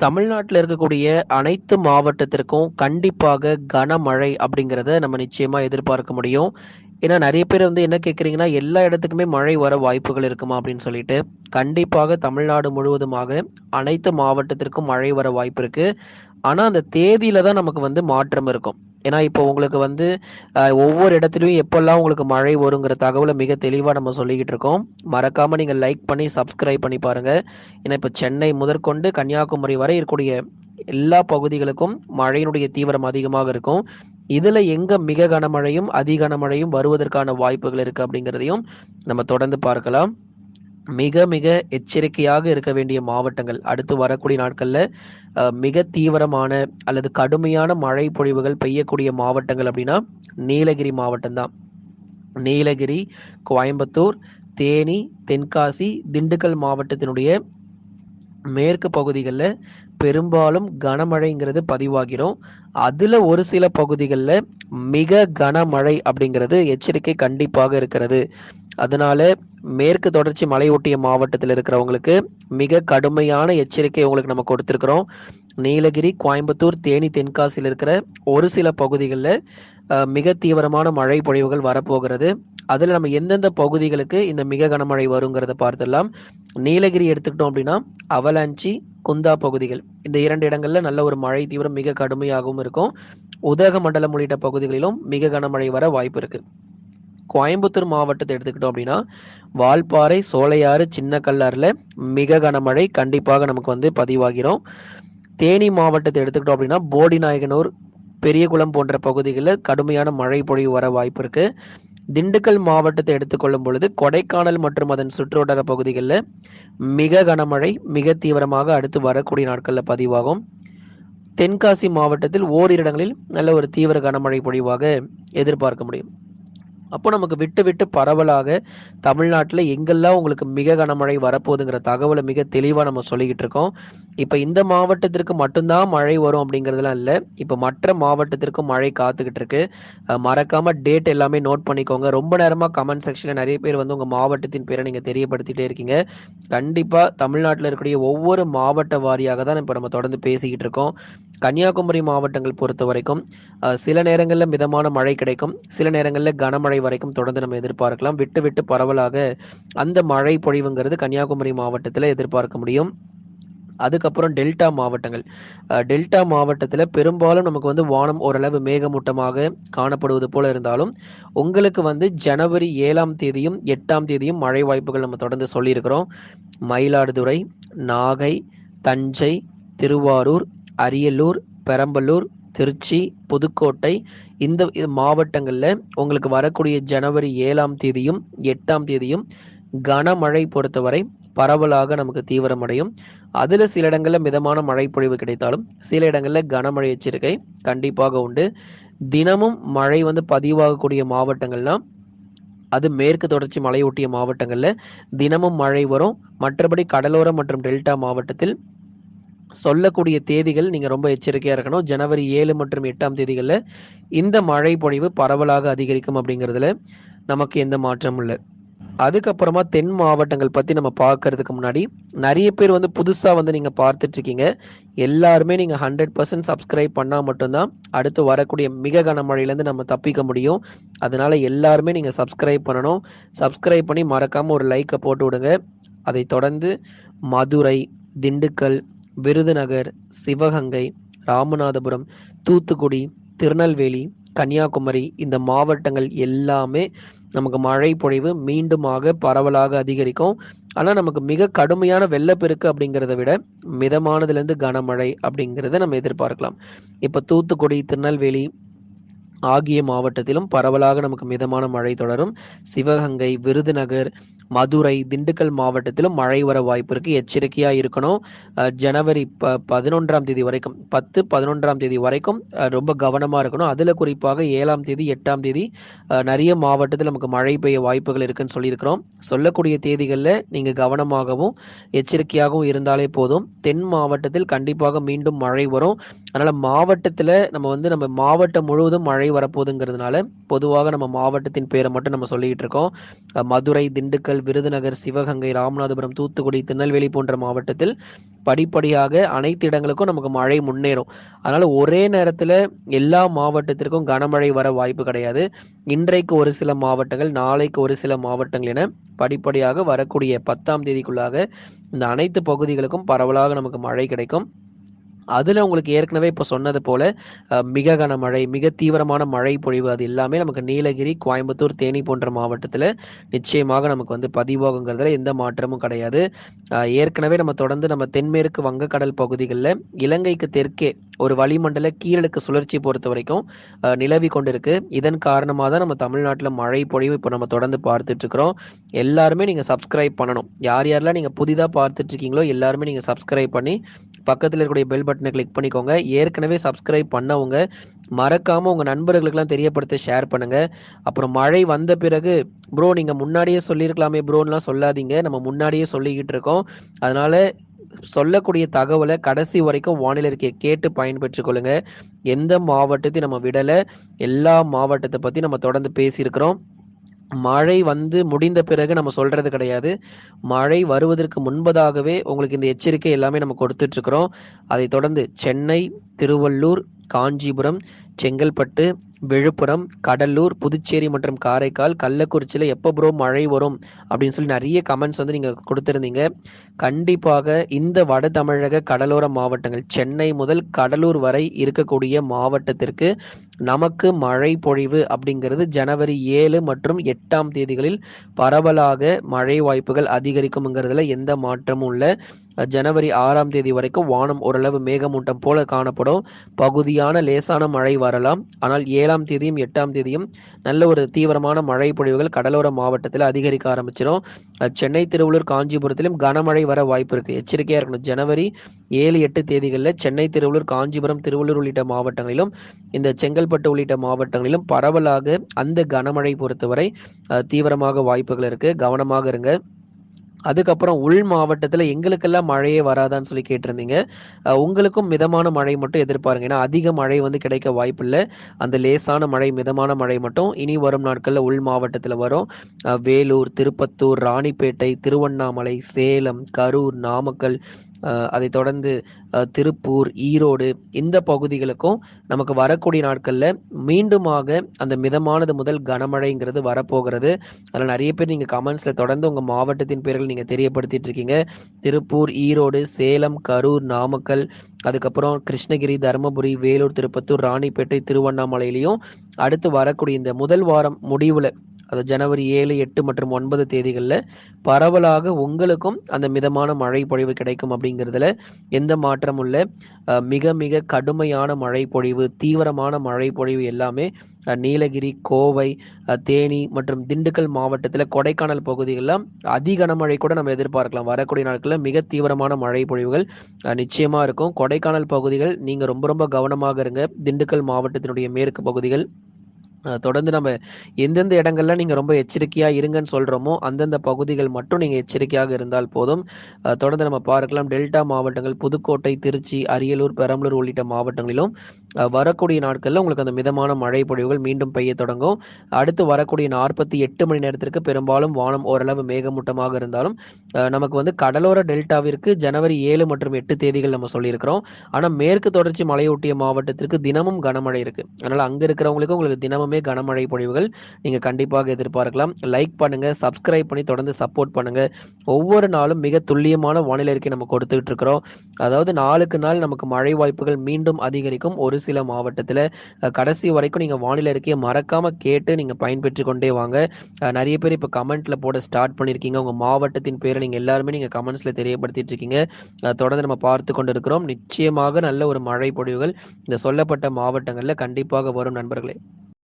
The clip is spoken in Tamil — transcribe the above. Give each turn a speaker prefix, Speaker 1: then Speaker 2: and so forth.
Speaker 1: தமிழ்நாட்டில் இருக்கக்கூடிய அனைத்து மாவட்டத்திற்கும் கண்டிப்பாக கனமழை அப்படிங்கிறத நம்ம நிச்சயமா எதிர்பார்க்க முடியும். ஏன்னா நிறைய பேர் வந்து என்ன கேட்குறீங்கன்னா, எல்லா இடத்துக்குமே மழை வர வாய்ப்புகள் இருக்குமா? அப்படின்னு சொல்லிட்டு. கண்டிப்பாக தமிழ்நாடு முழுவதுமாக அனைத்து மாவட்டத்திற்கும் மழை வர வாய்ப்பு இருக்கு. ஆனா, அந்த தேதியில தான் நமக்கு வந்து மாற்றம் இருக்கும். ஏன்னா, இப்போ உங்களுக்கு வந்து ஒவ்வொரு இடத்துலயும் எப்பெல்லாம் உங்களுக்கு மழை வருங்கிற தகவலை மிக தெளிவா நம்ம சொல்லிக்கிட்டு இருக்கோம். மறக்காம நீங்க லைக் பண்ணி, சப்ஸ்கிரைப் பண்ணி பாருங்க. ஏன்னா, இப்போ சென்னை முதற்கொண்டு கன்னியாகுமரி வரை இருக்கக்கூடிய எல்லா பகுதிகளுக்கும் மழையினுடைய தீவிரம் அதிகமாக இருக்கும். இதுல எங்க மிக கனமழையும், அதி கனமழையும் வருவதற்கான வாய்ப்புகள் இருக்கு அப்படிங்கிறதையும் நம்ம தொடர்ந்து பார்க்கலாம். மிக மிக எச்சரிக்கையாக இருக்க வேண்டிய மாவட்டங்கள் அடுத்து வரக்கூடிய நாட்களில் மிக தீவிரமான அல்லது கடுமையான மழை பொழிவுகள் பெய்யக்கூடிய மாவட்டங்கள் அப்படின்னா, நீலகிரி மாவட்டம் தான். நீலகிரி, கோயம்புத்தூர், தேனி, தென்காசி, திண்டுக்கல் மாவட்டத்தினுடைய மேற்கு பகுதிகளில் பெரும்பாலும் கனமழைங்கிறது பதிவாகிரும். அதில் ஒரு சில பகுதிகளில் மிக கனமழை அப்படிங்கிறது எச்சரிக்கை கண்டிப்பாக இருக்கிறது. அதனால மேற்கு தொடர்ச்சி மலையொட்டிய மாவட்டத்தில் இருக்கிறவங்களுக்கு மிக கடுமையான எச்சரிக்கை உங்களுக்கு நம்ம கொடுத்துருக்குறோம் நீலகிரி, கோயம்புத்தூர், தேனி, தென்காசியில் இருக்கிற ஒரு சில பகுதிகளில் மிக தீவிரமான மழை பொழிவுகள் வரப்போகிறது. அதில் நம்ம எந்தெந்த பகுதிகளுக்கு இந்த மிக கனமழை வருங்கிறத பார்த்துடலாம். நீலகிரி எடுத்துக்கிட்டோம் அப்படின்னா, அவலாஞ்சி, குந்தா பகுதிகள். இந்த இரண்டு இடங்களில் நல்ல ஒரு மழை தீவிரம் மிக கடுமையாகவும் இருக்கும். உதகமண்டலம் உள்ளிட்ட பகுதிகளிலும் மிக கனமழை வர வாய்ப்பு இருக்குது கோயம்புத்தூர் மாவட்டத்தை எடுத்துக்கிட்டோம் அப்படின்னா, வால்பாறை, சோலையாறு, சின்ன கல்லாறுல மிக கனமழை கண்டிப்பாக நமக்கு வந்து பதிவாகிறோம் தேனி மாவட்டத்தை எடுத்துக்கிட்டோம் அப்படின்னா, போடிநாயகனூர், பெரியகுளம் போன்ற பகுதிகளில் கடுமையான மழை பொழிவு வர வாய்ப்பு இருக்கு. திண்டுக்கல் மாவட்டத்தை எடுத்துக்கொள்ளும் பொழுது, கொடைக்கானல் மற்றும் அதன் சுற்றுவட்டார பகுதிகளில் மிக கனமழை மிக தீவிரமாக அடுத்து வரக்கூடிய நாட்களில் பதிவாகும். தென்காசி மாவட்டத்தில் ஓரிரு இடங்களில் நல்ல ஒரு தீவிர கனமழை பொழிவாக எதிர்பார்க்க முடியும். அப்போ நமக்கு விட்டு விட்டு பரவலாக தமிழ்நாட்டில் எங்கெல்லாம் உங்களுக்கு மிக கனமழை வரப்போகுதுங்கிற தகவலை மிக தெளிவாக நம்ம சொல்லிக்கிட்டு இருக்கோம். இப்போ இந்த மாவட்டத்திற்கு மட்டும்தான் மழை வரும் அப்படிங்கிறதுலாம் இல்லை இப்போ மற்ற மாவட்டத்திற்கும் மழை காத்துக்கிட்டு இருக்கு. மறக்காம டேட் எல்லாமே நோட் பண்ணிக்கோங்க. ரொம்ப நேரமாக கமெண்ட் செக்ஷனில் நிறைய பேர் வந்து உங்கள் மாவட்டத்தின் பேரை நீங்கள் தெரியப்படுத்திட்டே இருக்கீங்க. கண்டிப்பாக தமிழ்நாட்டில் இருக்கக்கூடிய ஒவ்வொரு மாவட்ட வாரியாக தான் இப்போ நம்ம தொடர்ந்து பேசிக்கிட்டு இருக்கோம். கன்னியாகுமரி மாவட்டங்கள் பொறுத்த வரைக்கும் சில நேரங்களில் மிதமான மழை கிடைக்கும். சில நேரங்களில் கனமழை வரைக்கும் தொடர்ந்து நம்ம எதிர்பார்க்கலாம். விட்டு விட்டு பரவலாக அந்த மழை பொழிவுங்கிறது கன்னியாகுமரி மாவட்டத்தில் எதிர்பார்க்க முடியும். அதுக்கப்புறம் டெல்டா மாவட்டங்கள். டெல்டா மாவட்டத்தில் பெரும்பாலும் நமக்கு வந்து வானம் ஓரளவு மேகமூட்டமாக காணப்படுவது போல இருந்தாலும், உங்களுக்கு வந்து ஜனவரி ஏழாம் தேதியும், எட்டாம் தேதியும் மழை வாய்ப்புகள் நம்ம தொடர்ந்து சொல்லியிருக்கிறோம். மயிலாடுதுறை, நாகை, தஞ்சை, திருவாரூர், அரியலூர், பெரம்பலூர், திருச்சி, புதுக்கோட்டை இந்த மாவட்டங்களில் உங்களுக்கு வரக்கூடிய ஜனவரி ஏழாம் தேதியும், எட்டாம் தேதியும் கனமழை பொறுத்தவரை பரவலாக நமக்கு தீவிரமடையும். அதில் சில இடங்களில் மிதமான மழைப்பொழிவு கிடைத்தாலும், சில இடங்களில் கனமழை எச்சரிக்கை கண்டிப்பாக உண்டு. தினமும் மழை வந்து பதிவாகக்கூடிய மாவட்டங்கள்னா, அது மேற்கு தொடர்ச்சி மலையொட்டிய மாவட்டங்களில் தினமும் மழை வரும். மற்றபடி கடலோரம் மற்றும் டெல்டா மாவட்டத்தில் சொல்லக்கூடிய தேதிகள் நீங்கள் ரொம்ப எச்சரிக்கையாக இருக்கணும். ஜனவரி ஏழு மற்றும் எட்டாம் தேதிகளில் இந்த மழை பொழிவு பரவலாக அதிகரிக்கும் அப்படிங்கிறதுல நமக்கு எந்த மாற்றமும் இல்லை அதுக்கப்புறமா தென் மாவட்டங்கள் பற்றி நம்ம பார்க்கறதுக்கு முன்னாடி, நிறைய பேர் வந்து புதுசாக வந்து நீங்கள் பார்த்துட்ருக்கீங்க எல்லாருமே நீங்கள் ஹண்ட்ரட் பர்சன்ட் சப்ஸ்கிரைப் பண்ணால் மட்டும்தான் அடுத்து வரக்கூடிய மிக கனமழையிலேருந்து நம்ம தப்பிக்க முடியும். அதனால எல்லாருமே நீங்கள் சப்ஸ்கிரைப் பண்ணணும். சப்ஸ்கிரைப் பண்ணி மறக்காமல் ஒரு லைக்கை போட்டு விடுங்க. அதை தொடர்ந்து மதுரை, திண்டுக்கல், விருதுநகர், சிவகங்கை, ராமநாதபுரம், தூத்துக்குடி, திருநெல்வேலி, கன்னியாகுமரி இந்த மாவட்டங்கள் எல்லாமே நமக்கு மழை பொழிவு மீண்டுமாக பரவலாக அதிகரிக்கும். ஆனால் நமக்கு மிக கடுமையான வெள்ளப்பெருக்கு அப்படிங்கிறத விட, மிதமானதுலேருந்து கனமழை அப்படிங்கிறத நம்ம எதிர்பார்க்கலாம். இப்போ தூத்துக்குடி, திருநெல்வேலி ஆகிய மாவட்டத்திலும் பரவலாக நமக்கு மிதமான மழை தொடரும். சிவகங்கை, விருதுநகர், மதுரை, திண்டுக்கல் மாவட்டத்திலும் மழை வர வாய்ப்பு இருக்கு. எச்சரிக்கையா இருக்கணும். ஜனவரி ப 11ஆம் தேதி வரைக்கும் 10, 11ஆம் தேதி வரைக்கும் ரொம்ப கவனமா இருக்கணும். அதுல குறிப்பாக ஏழாம் தேதி, எட்டாம் தேதி நிறைய மாவட்டத்தில் நமக்கு மழை பெய்ய வாய்ப்புகள் இருக்குன்னு சொல்லியிருக்கிறோம். சொல்லக்கூடிய தேதிகளில் நீங்க கவனமாகவும், எச்சரிக்கையாகவும் இருந்தாலே போதும். தென் மாவட்டத்தில் கண்டிப்பாக மீண்டும் மழை வரும். அதனால மாவட்டத்தில் நம்ம வந்து நம்ம மாவட்டம் முழுவதும் மழை வரப்போகுதுங்கிறதுனால பொதுவாக நம்ம மாவட்டத்தின் பேரை மட்டும் நம்ம சொல்லிக்கிட்டு இருக்கோம். மதுரை திண்டுக்கல் விருதுநகர் சிவகங்கை ராமநாதபுரம் தூத்துக்குடி திருநெல்வேலி போன்ற மாவட்டத்தில் படிப்படியாக அனைத்து இடங்களுக்கும் நமக்கு மழை முன்னேறும். அதனால ஒரே நேரத்துல எல்லா மாவட்டத்திற்கும் கனமழை வர வாய்ப்பு கிடையாது. இன்றைக்கு ஒரு சில மாவட்டங்கள் நாளைக்கு ஒரு சில மாவட்டங்கள் என படிப்படியாக வரக்கூடிய பத்தாம் தேதிக்குள்ளாக இந்த அனைத்து பகுதிகளுக்கும் பரவலாக நமக்கு மழை கிடைக்கும். அதுல உங்களுக்கு ஏற்கனவே இப்போ சொன்னது போல மிக கனமழை மிக தீவிரமான மழை பொழிவு அது எல்லாமே நமக்கு நீலகிரி கோயம்புத்தூர் தேனி போன்ற மாவட்டத்தில் நிச்சயமாக நமக்கு வந்து பதிவாகுங்கிறதுல எந்த மாற்றமும் கிடையாது. ஏற்கனவே நம்ம தொடர்ந்து நம்ம தென்மேற்கு வங்கக்கடல் பகுதிகளில் இலங்கைக்கு தெற்கே ஒரு வளிமண்டல கீழடுக்கு சுழற்சி பொறுத்த வரைக்கும் நிலவி கொண்டிருக்கு. இதன் காரணமாக தான் நம்ம தமிழ்நாட்டில் மழை பொழிவு இப்போ நம்ம தொடர்ந்து பார்த்துட்டு இருக்கிறோம் எல்லாருமே நீங்கள் சப்ஸ்கிரைப் பண்ணணும். யார் யாரெல்லாம் நீங்கள் புதிதாக பார்த்துட்டு இருக்கீங்களோ எல்லாருமே நீங்கள் சப்ஸ்கிரைப் பண்ணி பக்கத்தில் இருக்கக்கூடிய பெல் பட்டனை கிளிக் பண்ணிக்கோங்க. ஏற்கனவே சப்ஸ்கிரைப் பண்ணவங்க மறக்காமல் உங்கள் நண்பர்களுக்கெல்லாம் தெரியப்படுத்த ஷேர் பண்ணுங்க. அப்புறம் மழை வந்த பிறகு ப்ரோ நீங்கள் முன்னாடியே சொல்லியிருக்கலாமே ப்ரோன்லாம் சொல்லாதீங்க. நம்ம முன்னாடியே சொல்லிக்கிட்டு இருக்கோம். அதனால சொல்லக்கூடிய தகவலை கடைசி வரைக்கும் வானிலை அறிக்கையை கேட்டு பயன்பெற்றுக் கொள்ளுங்க. எந்த மாவட்டத்தையும் நம்ம விடலை. எல்லா மாவட்டத்தை பற்றி நம்ம தொடர்ந்து பேசியிருக்கிறோம். மழை வந்து முடிந்த பிறகு நம்ம சொல்றது கிடையாது. மழை வருவதற்கு முன்பதாகவே உங்களுக்கு இந்த எச்சரிக்கை எல்லாமே நம்ம கொடுத்துட்டு இருக்கிறோம் அதை தொடர்ந்து சென்னை திருவள்ளூர் காஞ்சிபுரம் செங்கல்பட்டு விழுப்புரம் கடலூர் புதுச்சேரி மற்றும் காரைக்கால் கள்ளக்குறிச்சியில் எப்போ ப்ரோ மழை வரும் அப்படின்னு சொல்லி நிறைய கமெண்ட்ஸ் வந்து நீங்கள் கொடுத்துருந்தீங்க. கண்டிப்பாக இந்த வட தமிழக கடலோர மாவட்டங்கள் சென்னை முதல் கடலூர் வரை இருக்கக்கூடிய மாவட்டத்திற்கு நமக்கு மழை பொழிவு அப்படிங்கிறது ஜனவரி ஏழு மற்றும் எட்டாம் தேதிகளில் பரவலாக மழை வாய்ப்புகள் அதிகரிக்கும்ங்கிறதுல எந்த மாற்றமும் இல்லை. ஜனவரி ஆறாம் தேதி வரைக்கும் வானம் ஓரளவு மேகமூட்டம் போல காணப்படும். பகுதியான லேசான மழை வரலாம். ஆனால் ஏழாம் தேதியும் எட்டாம் தேதியும் நல்ல ஒரு தீவிரமான மழை பொழிவுகள் கடலோர மாவட்டத்தில் அதிகரிக்க ஆரம்பிச்சிடும் சென்னை திருவள்ளூர் காஞ்சிபுரத்திலும் கனமழை வர வாய்ப்பு இருக்கு. எச்சரிக்கையா இருக்கணும். ஜனவரி ஏழு எட்டு தேதிகளில் சென்னை திருவள்ளூர் காஞ்சிபுரம் திருவள்ளூர் உள்ளிட்ட மாவட்டங்களிலும் இந்த செங்கல் செங்கல்பட்டு உள்ளிட்ட மாவட்டங்களிலும் பரவலாக அந்த கனமழை பொறுத்தவரை தீவிரமாக வாய்ப்புகள் இருக்கு. கவனமாக இருங்க. அதுக்கப்புறம் உள் மாவட்டத்தில் எங்களுக்கெல்லாம் மழையே வராதான்னு சொல்லி கேட்டிருந்தீங்க. உங்களுக்கும் மிதமான மழை மட்டும் எதிர்பாருங்க. ஏன்னா அதிக மழை வந்து கிடைக்க வாய்ப்பில்லை. அந்த லேசான மழை மிதமான மழை மட்டும் இனி வரும் நாட்களில் உள் மாவட்டத்தில் வரும். வேலூர் திருப்பத்தூர் ராணிப்பேட்டை திருவண்ணாமலை சேலம் கரூர் நாமக்கல் அதை தொடர்ந்து திருப்பூர் ஈரோடு இந்த பகுதிகளுக்கும் நமக்கு வரக்கூடிய நாட்களில் மீண்டுமாக அந்த மிதமானது முதல் கனமழைங்கிறது வரப்போகிறது. அதில் நிறைய பேர் நீங்கள் கமெண்ட்ஸில் தொடர்ந்து உங்கள் மாவட்டத்தின் பேர்கள் நீங்கள் தெரியப்படுத்திட்டு இருக்கீங்க. திருப்பூர் ஈரோடு சேலம் கரூர் நாமக்கல் அதுக்கப்புறம் கிருஷ்ணகிரி தருமபுரி வேலூர் திருப்பத்தூர் ராணிப்பேட்டை திருவண்ணாமலையிலையும் அடுத்து வரக்கூடிய இந்த முதல் வாரம் முடிவில் அது ஜனவரி ஏழு எட்டு மற்றும் ஒன்பது தேதிகளில் பரவலாக உங்களுக்கும் அந்த மிதமான மழை பொழிவு கிடைக்கும் அப்படிங்கிறதுல எந்த மாற்றமும் இல்லை. மிக மிக கடுமையான மழை பொழிவு தீவிரமான மழை பொழிவு எல்லாமே நீலகிரி கோவை தேனி மற்றும் திண்டுக்கல் மாவட்டத்தில் கொடைக்கானல் பகுதிகளெலாம் அதி கனமழை கூட நம்ம எதிர்பார்க்கலாம். வரக்கூடிய நாட்களில் மிக தீவிரமான மழை பொழிவுகள் நிச்சயமாக இருக்கும். கொடைக்கானல் பகுதிகள் நீங்கள் ரொம்ப ரொம்ப கவனமாக இருங்க. திண்டுக்கல் மாவட்டத்தினுடைய மேற்கு பகுதிகள் தொடர்ந்து நம்ம எந்தெந்த இடங்கள்ல நீங்க ரொம்ப எச்சரிக்கையா இருங்கன்னு சொல்றோமோ அந்தந்த பகுதிகள் மட்டும் நீங்க எச்சரிக்கையாக இருந்தால் போதும். தொடர்ந்து நம்ம பார்க்கலாம். டெல்டா மாவட்டங்கள் புதுக்கோட்டை திருச்சி அரியலூர் பெரம்பலூர் உள்ளிட்ட மாவட்டங்களிலும் வரக்கூடிய நாட்களில் உங்களுக்கு அந்த மிதமான மழை பொழிவுகள் மீண்டும் பெய்ய தொடங்கும். அடுத்து வரக்கூடிய நாற்பத்தி எட்டு மணி நேரத்திற்கு பெரும்பாலும் வானம் ஓரளவு மேகமூட்டமாக இருந்தாலும் நமக்கு வந்து கடலோர டெல்டாவிற்கு ஜனவரி ஏழு மற்றும் எட்டு தேதிகள் நம்ம சொல்லியிருக்கிறோம். ஆனால் மேற்கு தொடர்ச்சி மலையொட்டிய மாவட்டத்திற்கு தினமும் கனமழை இருக்கு. அதனால அங்கே இருக்கிறவங்களுக்கு உங்களுக்கு தினமுமே கனமழை பொழிவுகள் நீங்கள் கண்டிப்பாக எதிர்பார்க்கலாம். லைக் பண்ணுங்க சப்ஸ்கிரைப் பண்ணி தொடர்ந்து சப்போர்ட் பண்ணுங்க. ஒவ்வொரு நாளும் மிக துல்லியமான வானிலை இருக்கை நம்ம கொடுத்துட்டு இருக்கிறோம். அதாவது நாளுக்கு நாள் நமக்கு மழை வாய்ப்புகள் மீண்டும் அதிகரிக்கும். ஒரு சில மாவட்டத்தில் கடைசி வரைக்கும் நீங்கள் வானிலை இருக்கே மறக்காம கேட்டு நீங்கள் பயன்பெற்று கொண்டே வாங்க. நிறைய பேர் இப்போ கமெண்ட்ல போட ஸ்டார்ட் பண்ணியிருக்கீங்க உங்கள் மாவட்டத்தின் பேரை நீங்கள் எல்லாருமே நீங்கள் கமெண்ட்ஸில் தெரியப்படுத்திட்டு இருக்கீங்க தொடர்ந்து நம்ம பார்த்து கொண்டு இருக்கிறோம் நிச்சயமாக நல்ல ஒரு மழை பொழிவுகள் இந்த சொல்லப்பட்ட மாவட்டங்களில் கண்டிப்பாக வரும் நண்பர்களே.